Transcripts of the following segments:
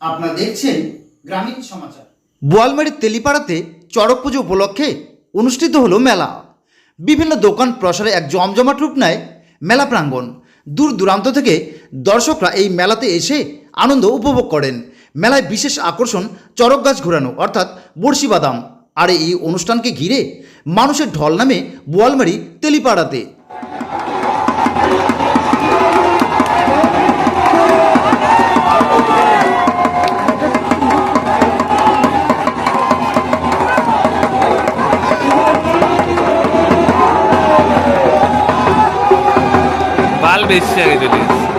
আপনারা দেখছেন গ্রামীণ সমাচার। বোয়ালমারির তেলিপাড়াতে চড়ক পুজো উপলক্ষে অনুষ্ঠিত হলো মেলা। বিভিন্ন দোকান প্রসারে এক জমজমাট রূপ নেয় মেলা প্রাঙ্গণ। দূর দূরান্ত থেকে দর্শকরা এই মেলাতে এসে আনন্দ উপভোগ করেন। মেলায় বিশেষ আকর্ষণ চরক গাছ ঘোরানো, অর্থাৎ বড়শি বাদাম। আর এই অনুষ্ঠানকে ঘিরে মানুষের ঢল নামে Boalmari তেলিপাড়াতে। Balbe Sherry.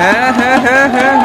Ha ha ha ha!